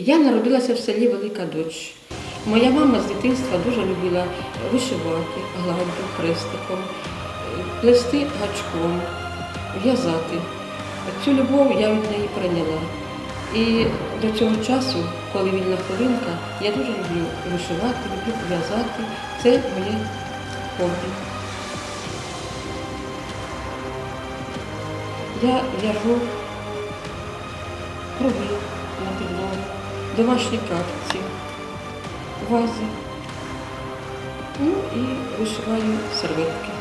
Я народилася в селі Велика Доч. Моя мама з дитинства дуже любила вишивати гладдю, хрестиком, плести гачком, в'язати. Цю любов я від неї прийняла. І до цього часу, коли вільна хвилинка, я дуже люблю вишивати, люблю в'язати. Це моє хобі. Я в'яжу круги на підлогу, домашні капці, вази. Ну і вишиваю серветки.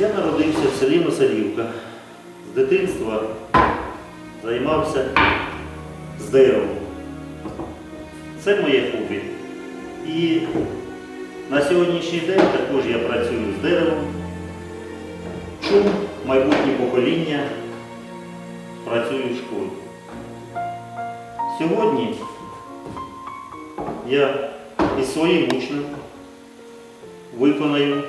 Я народився в селі Носарівка. З дитинства займався з деревом. Це моє хобі. І на сьогоднішній день також я працюю з деревом. Чум майбутнє покоління працюю в школі. Сьогодні я із своїм учнем виконаю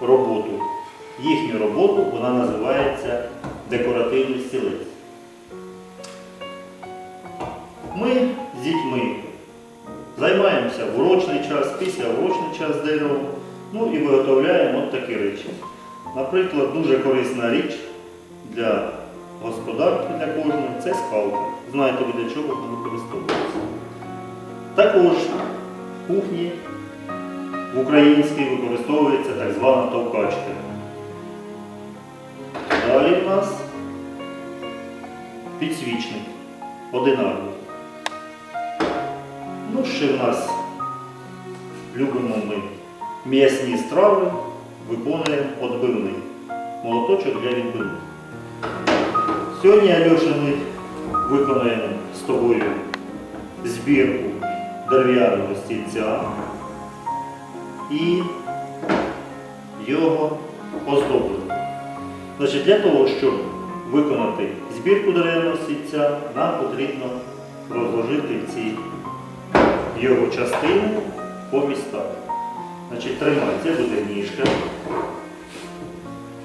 роботу. Їхню роботу вона називається декоративний стілець. Ми з дітьми займаємося в урочний час, після урочний час деревом, ну і виготовляємо от такі речі. Наприклад, дуже корисна річ для господарки, для кожної це скалка. Знаєте ви для чого вона використовується. Також в кухні в українській використовується так звана товкачка. Далі в нас підсвічник одинарний. Ну, ще в нас любимо ми м'ясні страви, виконуємо отбивний молоточок для відбивних. Сьогодні, Альоша, ми виконаємо з тобою збірку дерев'яного стільця і його оздоблення. Значить, для того, щоб виконати збірку дерев'яного стільця, нам потрібно розложити ці його частини по містах. Значить, тримай, це буде ніжка,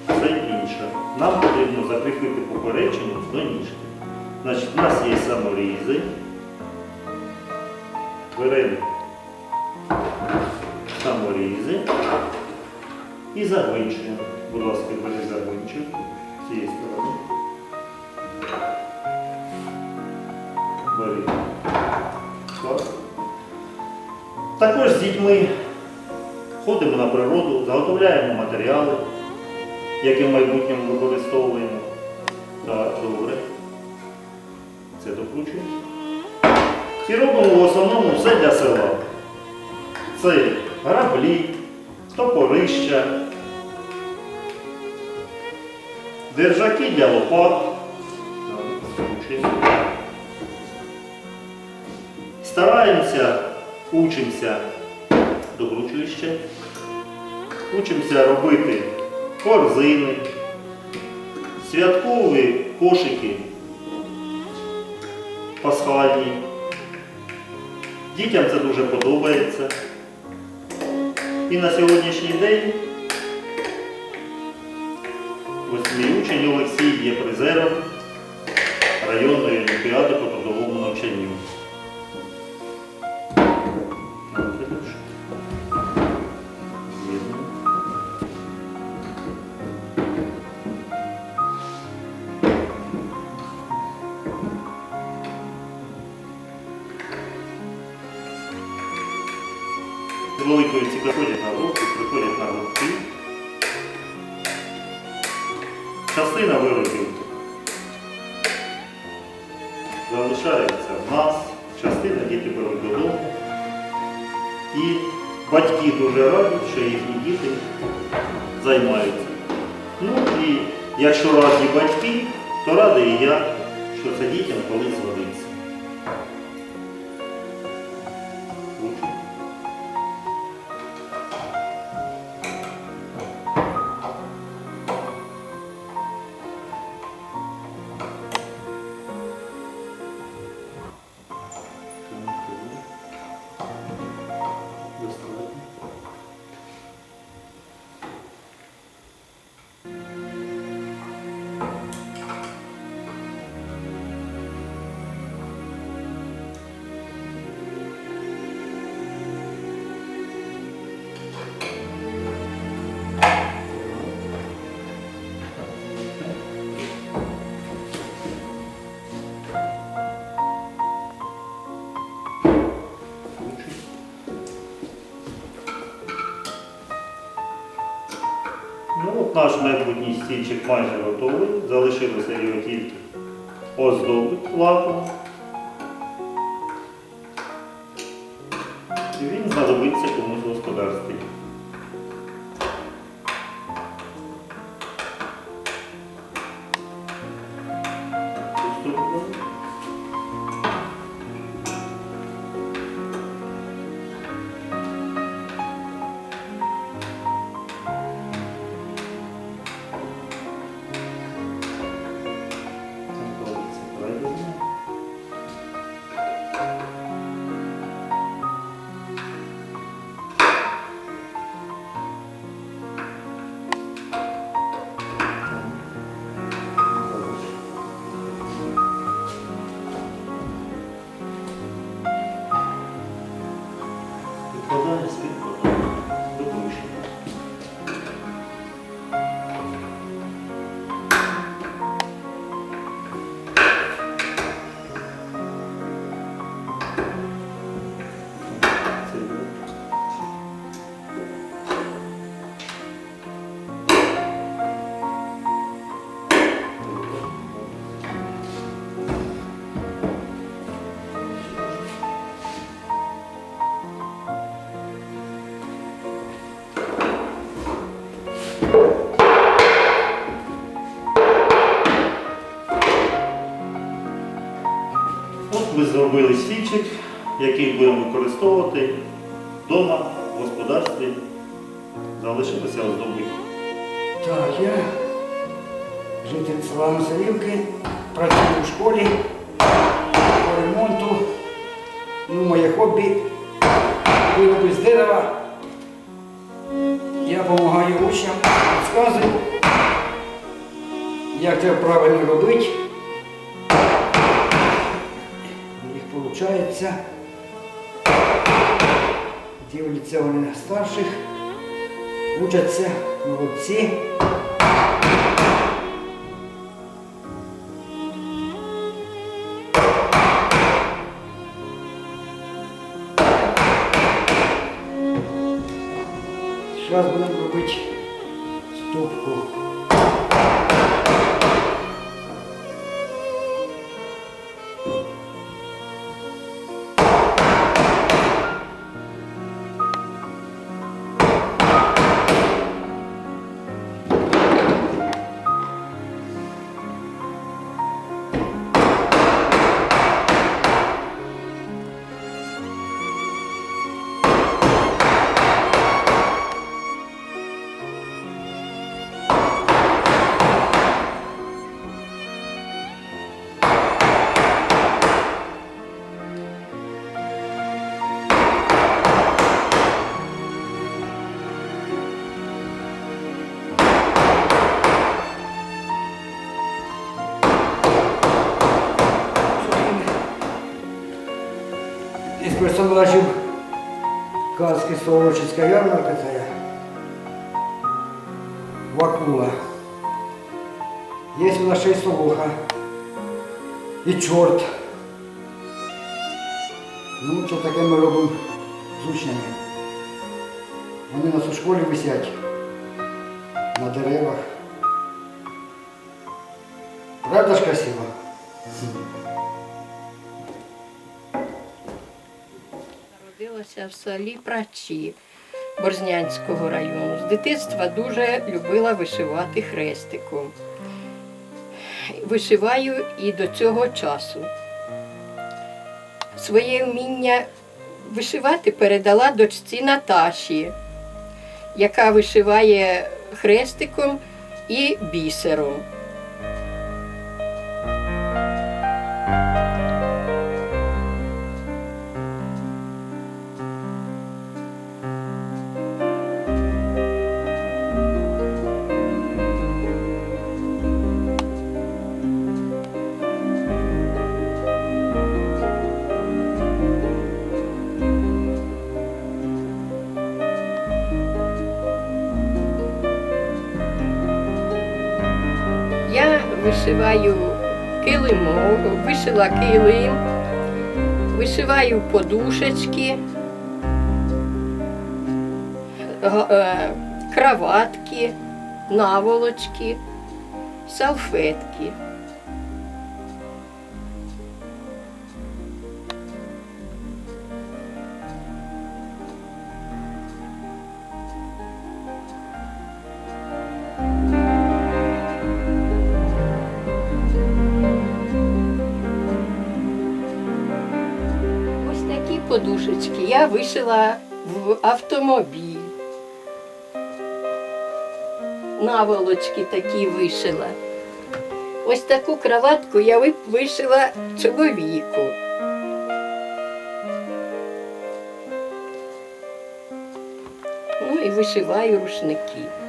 це інша. Нам потрібно закріпити поперечину до ніжки. Значить, у нас є саморізи. Беремо саморізи і загвинчуємо. Будь ласка, бери з цієї сторони. Бери. Клас. Також з дітьми ходимо на природу, заготовляємо матеріали, які в майбутньому використовуємо. Так, добре. Це докручуємо. І робимо в основному все для села. Це граблі, топорища, держаки для лопат. Стараємося, учимося докручующе, учимося робити корзини, святкові кошики пасхальні. Дітям це дуже подобається. І на сьогоднішній день ось учень Олексій є призером районної олімпіади по трудовому навчанню. Великої ці Частина виробів залишається в нас, частина діти беруть додому. І батьки дуже раді, що їхні діти займаються. Ну і якщо раді батьки, то радий і я, що це дітям колись згодиться. Ну от наш майбутній стільчик майже готовий. Залишилося його тільки оздобити лаком. Зробили стільчик, який будемо використовувати вдома, в господарстві. Залишилося оздобити. Так, я житель села Масарівки, працюю в школі по ремонту. Ну, моє хобі вироби з дерева. Я допомагаю учням, підказую, як це правильно робити. Виходить. Дивляться вони на старших, учаться, молодці. Зараз будемо робити Із персонажів казки Солочицька ярмарка це я. Вакула. Є у нас ще й совуха. І чорт. Ну, це таке ми робимо з учнями. Вони у нас у школі висять на деревах. Правда ж красиво? Народилася в селі Прачі Борзнянського району. З дитинства дуже любила вишивати хрестиком. вишиваю і до цього часу. Своє вміння вишивати передала дочці Наташі, яка вишиває хрестиком і бісером. Вишиваю килимок, вишила килим, вишиваю подушечки, е, наволочки, салфетки. Подушечки я вишила в автомобіль. Наволочки такі вишила. Ось таку кроватку я вишила чоловіку. Ну і вишиваю рушники.